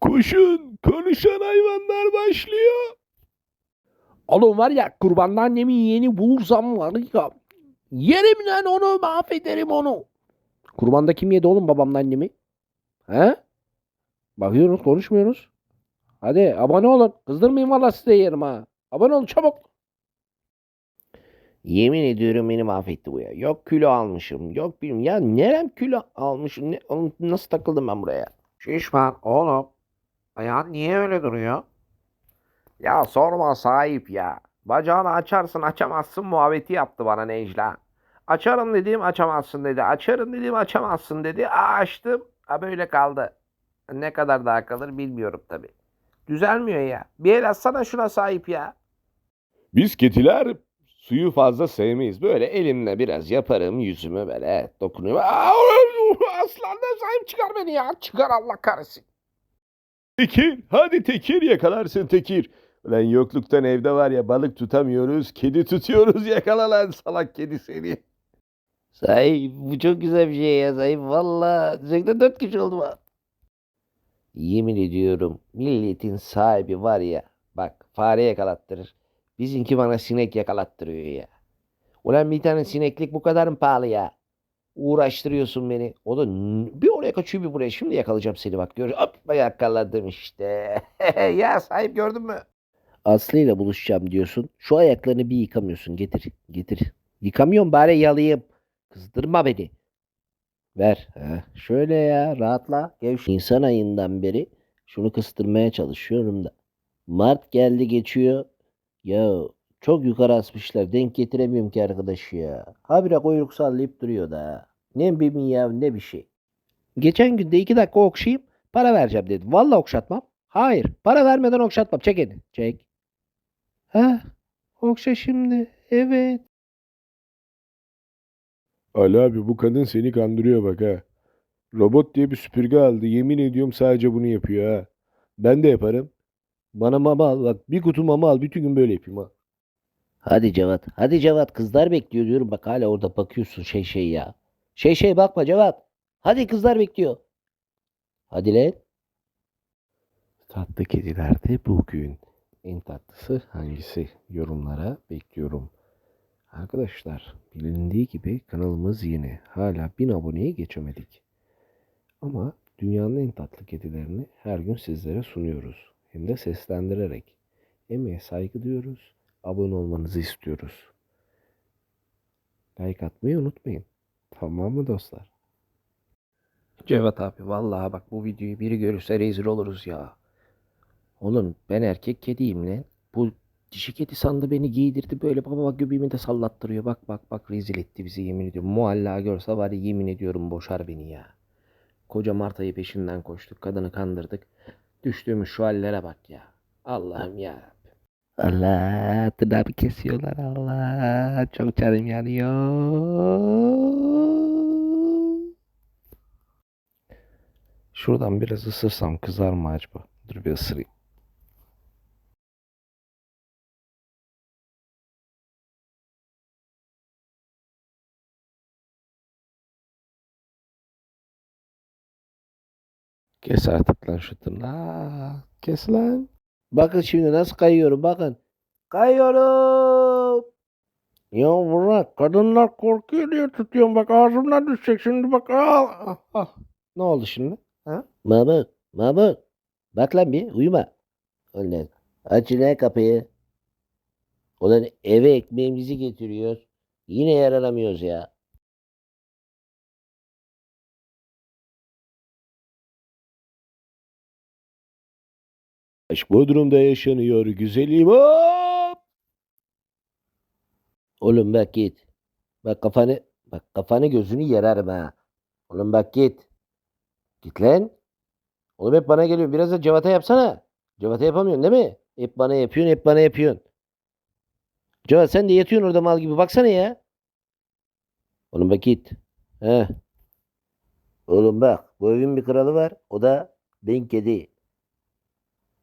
Koşun konuşan hayvanlar başlıyor. Oğlum var ya kurbanlı annemin yeğeni bulursam var ya. Yerim lan onu mahvederim onu. Kurbanda kim yedi oğlum babamla annemi? He? Bakıyoruz konuşmuyoruz. Hadi abone olun. Kızdırmayın valla size yerim ha. Abone olun çabuk. Yemin ediyorum beni mahvetti bu ya. Yok kilo almışım. Yok bilmiyorum. Ya nerem kilo almışım. Ne, oğlum nasıl takıldım ben buraya? Şişman oğlum. Ayağın niye öyle duruyor? Ya sorma sahip ya. Bacağını açarsın açamazsın muhabbeti yaptı bana Necla. Açarım dediğim açamazsın dedi. Açarım dediğim açamazsın dedi. Açtım. Ha böyle kaldı. Ne kadar daha kalır bilmiyorum tabi. Düzelmiyor ya. Bir el atsana şuna sahip ya. Biz kediler suyu fazla sevmeyiz. Böyle elimle biraz yaparım yüzüme böyle dokunuyor. Aslan da sahip çıkar beni ya. Çıkar Allah kahretsin. Tekir hadi Tekir yakalarsın Tekir. Ulan yokluktan evde var ya balık tutamıyoruz kedi tutuyoruz yakala lan salak kedi seni. Sahip bu çok güzel bir şey ya sahip. Valla düzekte dört kişi oldu bak. Yemin ediyorum milletin sahibi var ya. Bak fare yakalattırır. Bizimki bana sinek yakalattırıyor ya. Ulan bir tane sineklik bu kadar mı pahalı ya? Uğraştırıyorsun beni. O da bir oraya kaçıyor bir buraya. Şimdi yakalayacağım seni bak. Gör. Hop yakaladım işte. ya sahip gördün mü? Aslı ile buluşacağım diyorsun. Şu ayaklarını bir yıkamıyorsun. Getir. Getir. Yıkamıyorum bari yalayayım. Kızdırma beni. Ver. Heh, Şöyle ya rahatla. Gevş. Nisan ayından beri şunu kıstırmaya çalışıyorum da. Mart geldi geçiyor. Ya çok yukarı asmışlar. Denk getiremiyorum ki arkadaşı ya. Habire kuyruk sallayıp duruyor da. Ne bir miyav ne bir şey. Geçen gün de iki dakika okşayayım. Para vereceğim dedi. Vallahi okşatmam. Hayır. Para vermeden okşatmam. Çek elini. Çek. Ha, okşa şimdi. Evet. Ali abi bu kadın seni kandırıyor bak ha. Robot diye bir süpürge aldı. Yemin ediyorum sadece bunu yapıyor ha. Ben de yaparım. Bana mama al bak. Bir kutu mama al. Bütün gün böyle yapayım ha. Hadi Cevat. Hadi Cevat. Kızlar bekliyor diyorum. Bak hala orada bakıyorsun şey şey ya. Şey şey bakma Cevat. Hadi kızlar bekliyor. Hadi lan. Tatlı kedilerde bugün en tatlısı hangisi? Yorumlara bekliyorum. Arkadaşlar bilindiği gibi kanalımız yeni. Hala 1000 aboneyi geçemedik. Ama dünyanın en tatlı kedilerini her gün sizlere sunuyoruz. Hem de seslendirerek. Emeğe saygı duyuyoruz. Abone olmanızı istiyoruz. Like atmayı unutmayın. Tamam mı dostlar? Cevat abi vallahi bak bu videoyu biri görürse rezil oluruz ya. Oğlum ben erkek kediyim lan. Bu dişi kedi sandı beni giydirdi böyle baba bak göbeğimi de sallattırıyor. Bak bak bak rezil etti bizi yemin ediyorum. Mualla görse var ya yemin ediyorum boşar beni ya. Koca Marta'yı peşinden koştuk. Kadını kandırdık. Düştüğümüz şu hallere bak ya. Allah'ım ya. Allah tırnağı kesiyorlar Allah. Çok canım yanıyor. Şuradan biraz ısırsam kızar mı acaba? Dur bir ısırayım. Kes artık lan şu tırnağı. Kes lan. Bakın şimdi nasıl kayıyorum bakın. Kayıyorum. Ya bırak kadınlar korkuyor diye tutuyorum bak ağzımdan düşecek şimdi bak al. Ah, ah. Ne oldu şimdi? Ha? Mahmut, Mahmut. Bak lan bir uyuma. Ulan aç lan kapıyı. Ulan eve ekmeğimizi getiriyoruz. Yine yaralamıyoruz ya. Aşk Bodrum'da yaşanıyor güzelim. Hop! Oğlum bak git. Bak kafanı bak kafanı gözünü yararım ha. Oğlum bak git. Git lan. Oğlum hep bana geliyor. Biraz da cevata yapsana. Cevata yapamıyorsun değil mi? Hep bana yapıyorsun, hep bana yapıyorsun. Cevat sen de yatıyorsun orada mal gibi. Baksana ya. Oğlum bak git. He. Oğlum bak. Bu evin bir kralı var. O da ben kedi.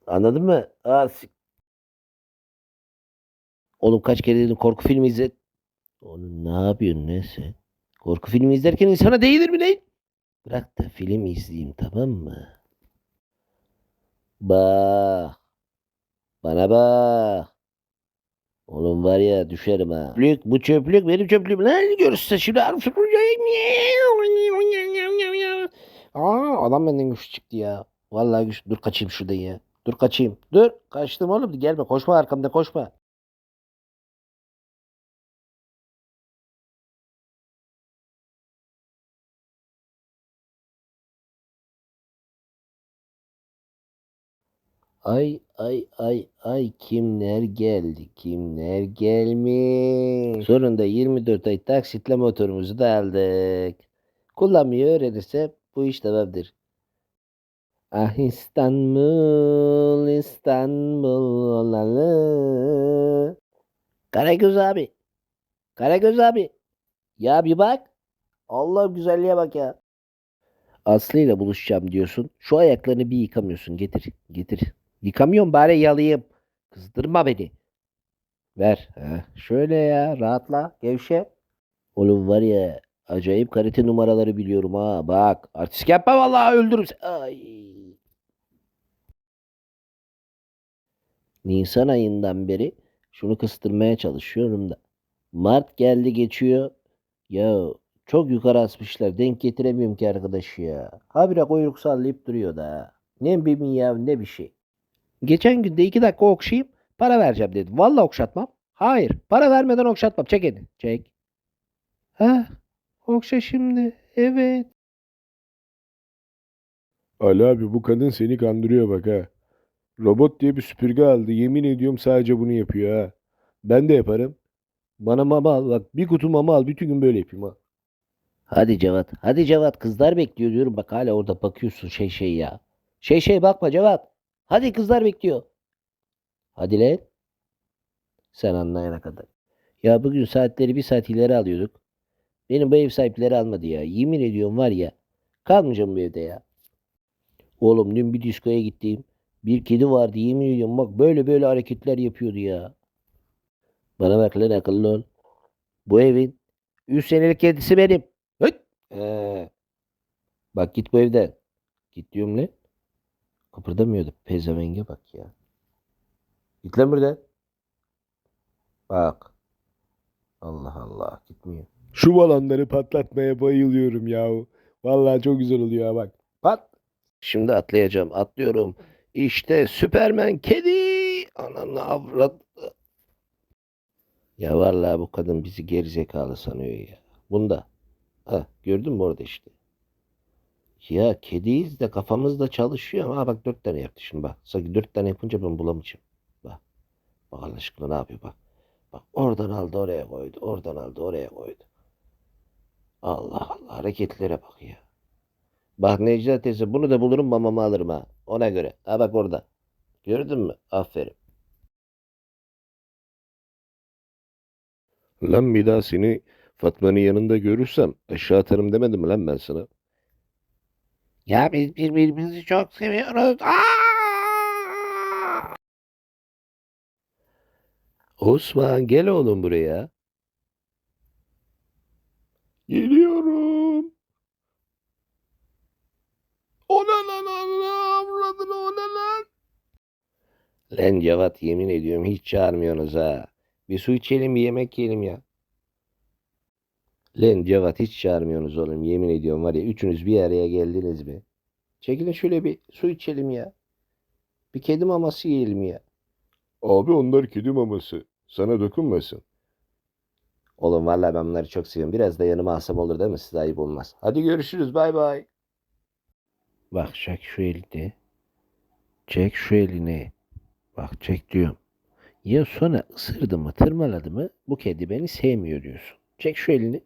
Anladın mı? Aa, Oğlum kaç kere dedim korku filmi izle. Oğlum ne yapıyorsun ne? Korku filmi izlerken insana değilir mi lan? Bırak da film izleyeyim tamam mı? Bak. Bana bak. Oğlum var ya düşerim ha. Çöplük, bu çöplük benim çöplüğüm. Lan görürse şimdi artık Aa, adam benden güçlü çıktı ya. Vallahi güçlü. Dur kaçayım şuradan ya. Dur kaçayım. Dur. Kaçtım oğlum. Gelme. Koşma arkamda koşma. Ay ay ay ay kimler geldi kimler gelmiş. Sonunda 24 ay taksitle motorumuzu da aldık. Kullanmayı öğrenirsem bu iş tamamdır. Ah İstanbul İstanbul olalı. Karagöz abi. Karagöz abi. Ya bir bak. Allah'ım güzelliğe bak ya. Aslı ile buluşacağım diyorsun. Şu ayaklarını bir yıkamıyorsun. Getir, getir. Yıkamıyorum bari yalayayım. Kızdırma beni. Ver. Heh, şöyle ya rahatla. Gevşe. Oğlum var ya acayip karate numaraları biliyorum ha. Bak artist yapma vallahi öldürürüm. Ay. Nisan ayından beri şunu kıstırmaya çalışıyorum da. Mart geldi geçiyor. Ya çok yukarı asmışlar. Denk getiremiyorum ki arkadaşı ya. Habire kuyruk sallayıp duruyor da. Ne bir miyav ne bir şey. Geçen gün de iki dakika okşayayım para vereceğim dedi. Vallahi okşatmam. Hayır para vermeden okşatmam. Çek elini. Çek. Ha okşa şimdi. Evet. Ali abi bu kadın seni kandırıyor bak ha. Robot diye bir süpürge aldı. Yemin ediyorum sadece bunu yapıyor ha. Ben de yaparım. Bana mama al bak. Bir kutu mama al. Bütün gün böyle yapayım ha. Hadi Cevat. Hadi Cevat. Kızlar bekliyor diyorum. Bak hala orada bakıyorsun şey şey ya. Şey şey bakma Cevat. Hadi kızlar bekliyor. Hadi lan. Sen anlayana kadar. Ya bugün saatleri bir saat ileri alıyorduk. Benim bu ev sahipleri almadı ya. Yemin ediyorum var ya. Kalmayacağım bu evde ya. Oğlum dün bir diskoya gittim. Bir kedi vardı yemin ediyorum bak böyle böyle hareketler yapıyordu ya. Bana bak lan akıllı ol. Bu evin 3 senelik kedisi benim. Hıt! Ee, bak git bu evden. Git diyorum lan. Kıpırdamıyordu. Pezevenge bak ya. Git lan buradan. Bak. Allah Allah gitmiyor. Şu balonları patlatmaya bayılıyorum yahu. Vallahi çok güzel oluyor ha bak. Pat. Şimdi atlayacağım. Atlıyorum. İşte Süpermen kedi. Ananı avrat. Ya vallahi bu kadın bizi gerizekalı sanıyor ya. Bunda. Ha gördün mü orada işte. Ya kediyiz de kafamız da çalışıyor ama bak dört tane yaptı şimdi bak. Sanki dört tane yapınca ben bulamayacağım. Bak. Bak Allah aşkına ne yapıyor bak. Bak oradan aldı oraya koydu. Oradan aldı oraya koydu. Allah Allah hareketlere bak ya. Bak Necla teyze bunu da bulurum mamamı alırım ha. Ona göre. Ha bak orada. Gördün mü? Aferin. Lan bir daha seni Fatma'nın yanında görürsem aşağı atarım demedim mi lan ben sana? Ya biz birbirimizi çok seviyoruz. Aa! Osman gel oğlum buraya. Geliyorum. Ona Lan Cevat yemin ediyorum hiç çağırmıyorsunuz ha. Bir su içelim bir yemek yiyelim ya. Lan Cevat hiç çağırmıyorsunuz oğlum yemin ediyorum var ya üçünüz bir araya geldiniz mi? Çekilin şöyle bir su içelim ya. Bir kedi maması yiyelim ya. Abi onlar kedi maması. Sana dokunmasın. Oğlum vallahi ben bunları çok seviyorum. Biraz da yanıma alsam olur değil mi? Size ayıp olmaz. Hadi görüşürüz. Bay bay. Bak çek şu elini. Çek şu elini. Bak çek diyorum. Ya sonra ısırdı mı tırmaladı mı bu kedi beni sevmiyor diyorsun. Çek şu elini.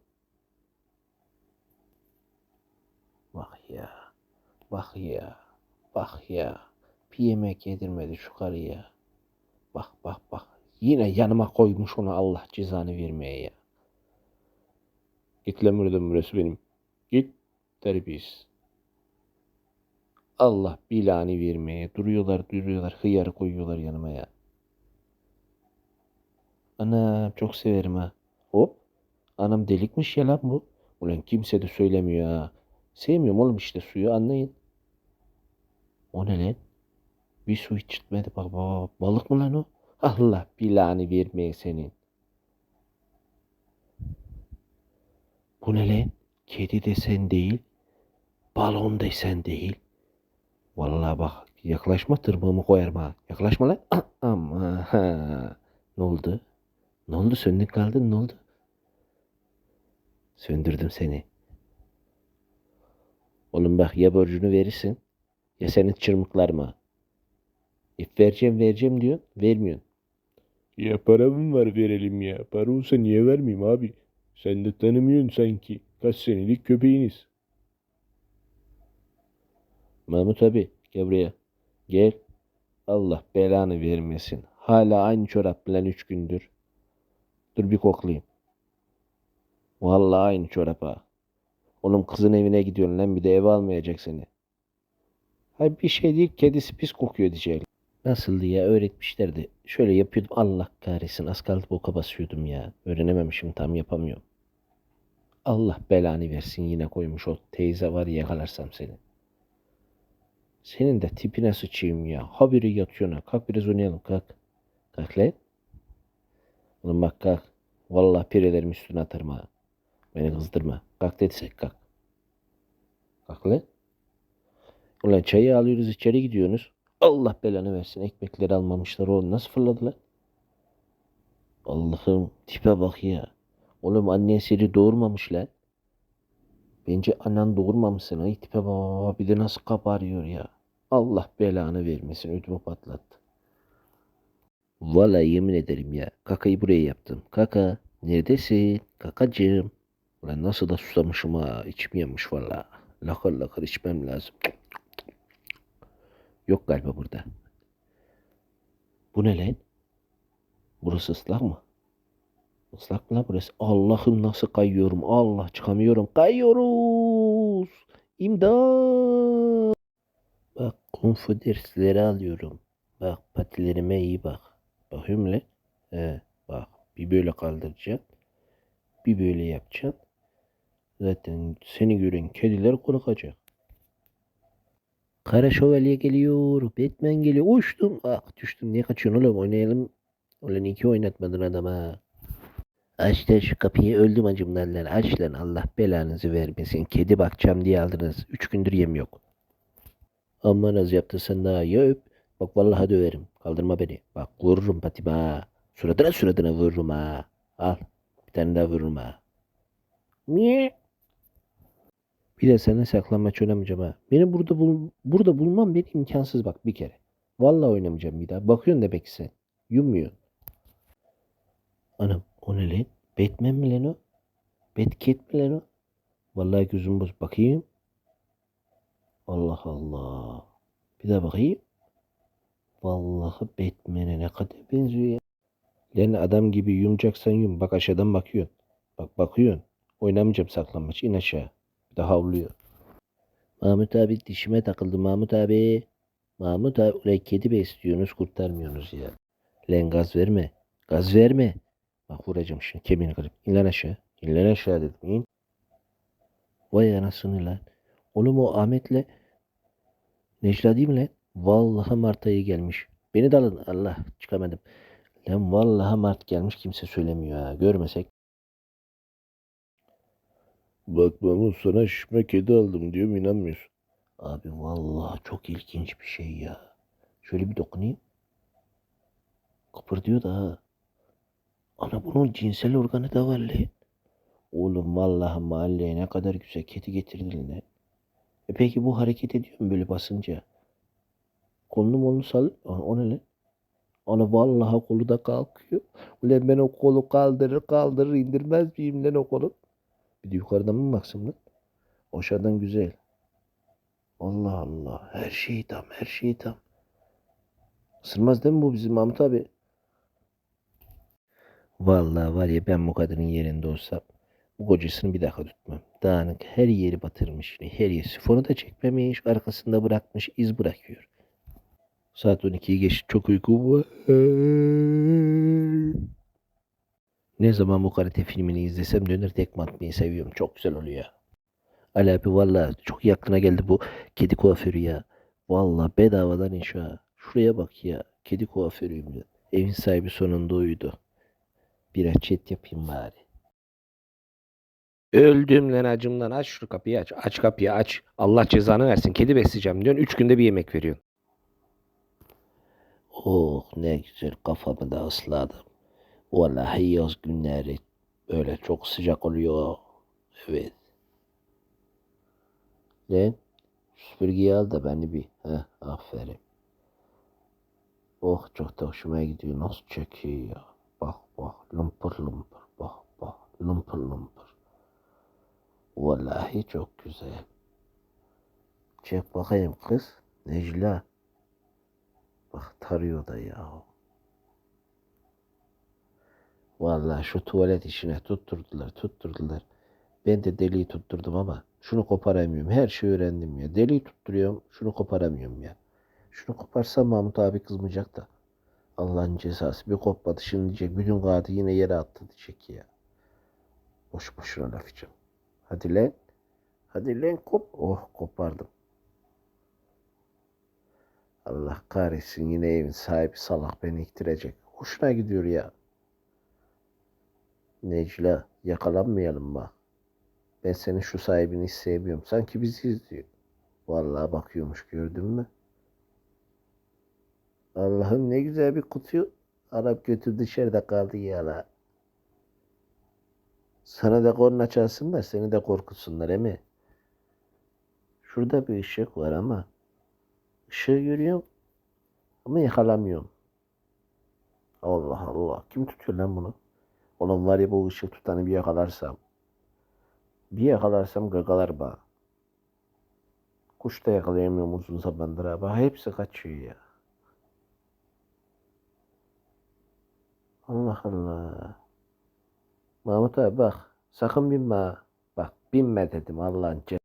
Bak ya. Bak ya. Bak ya. Bir yemek yedirmedi şu karıya. Bak bak bak. Yine yanıma koymuş onu Allah cezanı vermeye ya. Git lan buradan burası benim. Git terbiyesiz. Allah bilani vermeye. Duruyorlar duruyorlar. Hıyarı koyuyorlar yanıma ya. Ana çok severim ha. Hop. Anam delikmiş ya lan bu. Ulan kimse de söylemiyor ha. Sevmiyorum oğlum işte suyu anlayın. O ne lan? Bir su içirtmedi baba. Balık mı lan o? Allah bilanı vermeye senin. Bu ne lan? Kedi desen değil. Balon desen değil. Vallahi bak yaklaşma tırmığımı koyarım. Yaklaşma lan. Ama. Ne oldu? Ne oldu söndün kaldın ne oldu? Söndürdüm seni. Oğlum bak ya borcunu verirsin ya senin çırmıklarıma. İp vereceğim vereceğim diyor vermiyorsun. Ya paramın var verelim ya. Para olsa niye vermeyeyim abi? Sen de tanımıyorsun sanki. Kaç senelik köpeğiniz. Mahmut abi gel. Gel. Allah belanı vermesin. Hala aynı çorap lan üç gündür. Dur bir koklayayım. Vallahi aynı çorap ha. Oğlum kızın evine gidiyorsun lan bir de eve almayacak seni. Hay bir şey değil kedisi pis kokuyor diyecek. Nasıldı ya öğretmişlerdi. Şöyle yapıyordum Allah kahretsin az kaldı boka basıyordum ya. Öğrenememişim tam yapamıyorum. Allah belanı versin yine koymuş o teyze var ya yakalarsam seni. Senin de tipine sıçayım ya. Haberi yatıyorsun. Kalk biraz oynayalım kalk. Kalk lan. Oğlum bak kalk. Vallahi pirelerim üstüne atarım ha. Beni kızdırma. Kalk dediysek kalk. Kalk lan. Ulan çayı alıyoruz içeri gidiyorsunuz. Allah belanı versin. Ekmekleri almamışlar oğlum. Nasıl fırladılar? Allah'ım tipe bak ya. Oğlum annen seni doğurmamış lan. Bence anan doğurmamışsın. Ay tipe bak bir de nasıl kabarıyor ya. Allah belanı vermesin. Ödümü patlattı. Vallahi yemin ederim ya. Kakayı buraya yaptım. Kaka neredesin? Kakacığım. Ulan nasıl da susamışım ha. İçim yanmış valla. Lakır lakır içmem lazım. Yok galiba burada. Bu ne lan? Burası ıslak mı? Islak mı lan burası? Allah'ım nasıl kayıyorum? Allah çıkamıyorum. Kayıyoruz. İmdat. Bak kung fu dersleri alıyorum. Bak patilerime iyi bak. Bakıyorum lan. He, bak bir böyle kaldıracaksın. Bir böyle yapacaksın. Zaten seni gören kediler korkacak. Kara şövalye geliyor. Batman geliyor. Uçtum. Ah düştüm. Niye kaçıyorsun oğlum? Oynayalım. Ulan iki oynatmadın adama. Aç lan şu kapıyı öldüm acımdan lan. Aç lan Allah belanızı vermesin. Kedi bakacağım diye aldınız. Üç gündür yem yok. Aman az yaptın sen daha ya öp. Bak vallahi döverim. Kaldırma beni. Bak vururum patime ha. Suratına suratına vururum ha. Al. Bir tane daha vururum ha. Niye? Bir de seninle saklanmaç oynamayacağım ha. Beni burada bul burada bulmam benim imkansız bak bir kere. Vallahi oynamayacağım bir daha. Bakıyorsun demek ki sen. Yummuyorsun. Anam o ne lan? Batman mi lan o? Batcat mi lan o? Vallahi gözüm boz. Bakayım. Allah Allah. Bir daha bakayım. Vallahi Batman'e ne kadar benziyor ya. Lan adam gibi yumacaksan yum. Bak aşağıdan bakıyorsun. Bak bakıyorsun. Oynamayacağım saklanmaç. İn aşağı. Bir de havlıyor. Mahmut abi dişime takıldı Mahmut abi. Mahmut abi ulan kedi besliyorsunuz kurtarmıyorsunuz ya. Lan gaz verme. Gaz verme. Bak vuracağım şimdi kemiğini kırıp. İn lan aşağı. İn lan aşağı dedim. İn. Vay anasını lan. Oğlum o Ahmet'le Necla değil mi lan? Vallahi Mart ayı gelmiş. Beni de alın. Allah çıkamadım. Lan vallahi Mart gelmiş kimse söylemiyor ha. Görmesek. Bak Mahmut sana şişme kedi aldım diyorum inanmıyorsun. Abi vallahi çok ilginç bir şey ya. Şöyle bir dokunayım. Kıpırdıyor da ha. Ana bunun cinsel organı da var lan. Oğlum vallahi mahalleye ne kadar güzel kedi getirdin lan. E peki bu hareket ediyor mu böyle basınca? Kolunu molunu sal. O ne lan? Ana vallahi kolu da kalkıyor. Ulan ben o kolu kaldırır kaldırır indirmez miyim lan o kolu? Bir de yukarıdan mı baksam lan? Aşağıdan güzel. Allah Allah. Her şey tam, her şey tam. Isırmaz değil mi bu bizim Mahmut abi? Vallahi var ya ben bu kadının yerinde olsam bu kocasını bir daha tutmam. Dağınık her yeri batırmış. Her yeri sifonu da çekmemiş. Arkasında bırakmış. iz bırakıyor. Saat 12'yi geçti. Çok uyku var. Ne zaman bu karate filmini izlesem döner tekme atmayı seviyorum. Çok güzel oluyor. Ali abi valla çok yakına geldi bu kedi kuaförü ya. Valla bedavadan iş ha. Şuraya bak ya. Kedi kuaförüyüm ya. Evin sahibi sonunda uyudu. Bir çet yapayım bari. Öldüm lan acımdan. Aç şu kapıyı aç. Aç kapıyı aç. Allah cezanı versin. Kedi besleyeceğim diyorsun. Üç günde bir yemek veriyorsun. Oh ne güzel kafamı da ısladım. Vallahi yaz günleri böyle çok sıcak oluyor. Evet. Lan süpürgeyi al da beni bir. Heh, aferin. Oh çok da hoşuma gidiyor. Nasıl çekiyor ya. Bak bak lumpur lumpur. Bak bak lumpur lumpur. Vallahi çok güzel. Çek bakayım kız. Necla. Bak tarıyor da ya. Vallahi şu tuvalet işine tutturdular tutturdular. Ben de deliği tutturdum ama şunu koparamıyorum. Her şeyi öğrendim ya. Deliği tutturuyorum. Şunu koparamıyorum ya. Şunu koparsam Mahmut abi kızmayacak da. Allah'ın cezası bir kopladı. Şimdi diyecek bütün kağıdı yine yere attı diyecek ya. Boş boşuna laf için. Hadi lan. Hadi lan kop. Oh kopardım. Allah kahretsin yine evin sahibi salak beni iktirecek. Hoşuna gidiyor ya. Necla yakalanmayalım bak. Ben senin şu sahibini sevmiyorum. Sanki bizi izliyor. Vallahi bakıyormuş gördün mü? Allah'ım ne güzel bir kutuyu Arap götür dışarıda kaldı ya la. Sana da korna çalsınlar seni de korkutsunlar emi. Şurada bir ışık var ama ışığı görüyorum ama yakalamıyorum. Allah Allah. Kim tutuyor lan bunu? Oğlum var ya bu ışık tutanı bir yakalarsam. Bir yakalarsam gagalar bağ. Kuş da yakalayamıyorum uzun zamandır abi. Hepsi kaçıyor ya. Allah Allah. Mahmut abi bak. Sakın binme. Bak binme dedim Allah'ın ce-